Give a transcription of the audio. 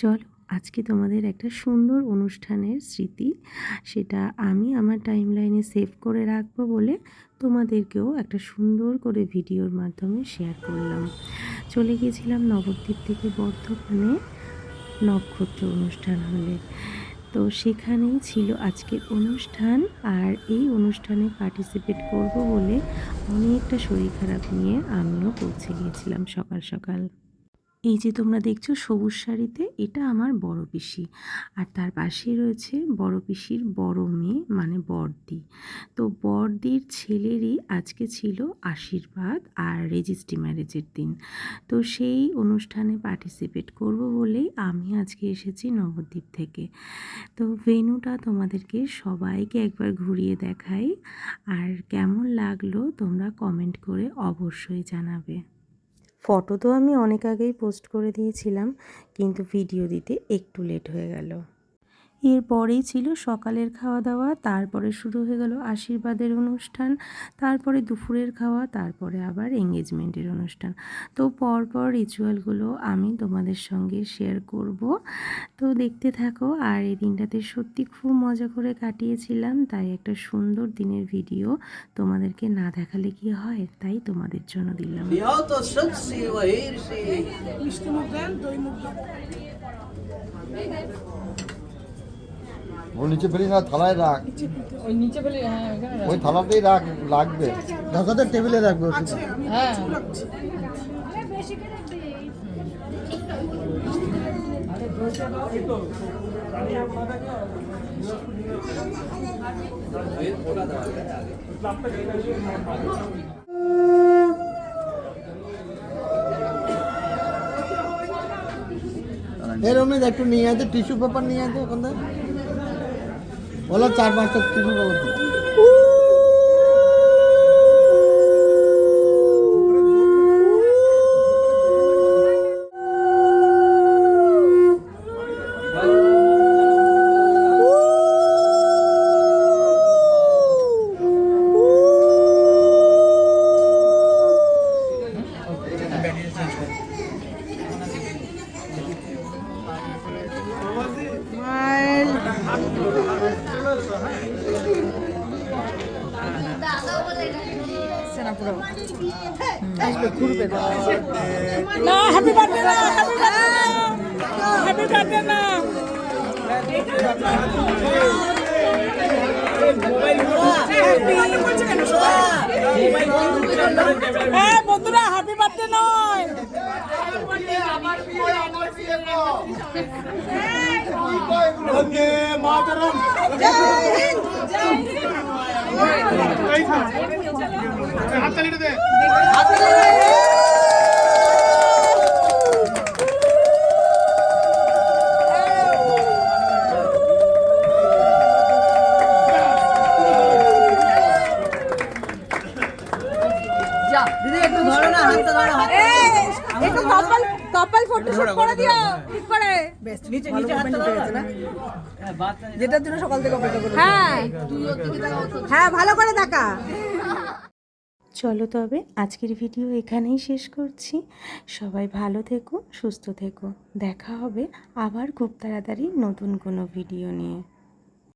চলো, আজকে তোমাদের একটা সুন্দর অনুষ্ঠানের স্মৃতি, সেটা আমি আমার টাইম লাইনে সেভ করে রাখব বলে তোমাদেরকেও একটা সুন্দর করে ভিডিওর মাধ্যমে শেয়ার করলাম। চলে গিয়েছিলাম নবদ্বীপ থেকে বর্ধমানে নক্ষত্র অনুষ্ঠান হলে। তো সেখানেই ছিল আজকের অনুষ্ঠান, আর এই অনুষ্ঠানে পার্টিসিপেট করব বলে অনেকটা শরীর খারাপ নিয়ে আমিও পৌঁছে গিয়েছিলাম সকাল সকাল। এই যে তোমরা দেখছ সবুজ শাড়িতে, এটা আমার বড় পিসি। আর তার পাশেই রয়েছে বড় পিসির বড় মেয়ে মানে বড়দি। তো বড়দির ছেলেরই আজকে ছিল আশীর্বাদ আর রেজিস্ট্রি ম্যারেজের দিন। তো সেই অনুষ্ঠানে পার্টিসিপেট করব বলেই আমি আজকে এসেছি নবদ্বীপ থেকে। তো ভেনুটা তোমাদেরকে সবাইকে একবার ঘুরিয়ে দেখাই। আর কেমন লাগল তোমরা কমেন্ট করে অবশ্যই জানাবে। ফটো তো আমি অনেক আগেই পোস্ট করে দিয়েছিলাম, কিন্তু ভিডিও দিতে একটু লেট হয়ে গেল। এরপরেই ছিল সকালের খাওয়া দাওয়া তারপরে শুরু হয়ে গেল আশীর্বাদের অনুষ্ঠান তারপরে দুপুরের খাওয়া তারপরে আবার এঙ্গেজমেন্টের অনুষ্ঠান। তো পরপর রিচুয়ালগুলো আমি তোমাদের সঙ্গে শেয়ার করব। তো দেখতে থাকো আর এই দিনটাতে সত্যি খুব মজা করে কাটিয়েছিলাম তাই একটা সুন্দর দিনের ভিডিও তোমাদেরকে না দেখালে কি হয় তাই তোমাদের জন্য দিলাম। মিষ্টি মুখ দেন দই মুখ দেন ও নিচে ফেলিস না থালায় রাখ। ওই নিচে ফেলে হ্যাঁ ওই থালাতেই রাখ লাগবে। ঢাকাতে টেবিলে রাখবে আছে হ্যাঁ। লাগছে। এর অমনি একটু নিয়ে আছে টিস্যু পেপার নিয়ে আছে ওখান থেকে। বলো চার পাঁচটা টিস্যু পেপার দিও। না হ্যাপি বার্থডে না হ্যাপি বার্থডে হ্যাপি বার্থডে না। হ্যাঁ বন্ধুরা হ্যাপি বার্থডে নয় একটু কপাল কপাল ফটো শুট করে দিও ঠিক করে। যেটার জন্য সকাল থেকে অপেক্ষা করি। হ্যাঁ। হ্যাঁ ভালো করে দেখা। চলো তবে আজকের ভিডিও এখানেই শেষ করছি। সবাই ভালো থেকো সুস্থ থেকো। দেখা হবে আবার খুব তাড়াতাড়ি নতুন কোনো ভিডিও নিয়ে।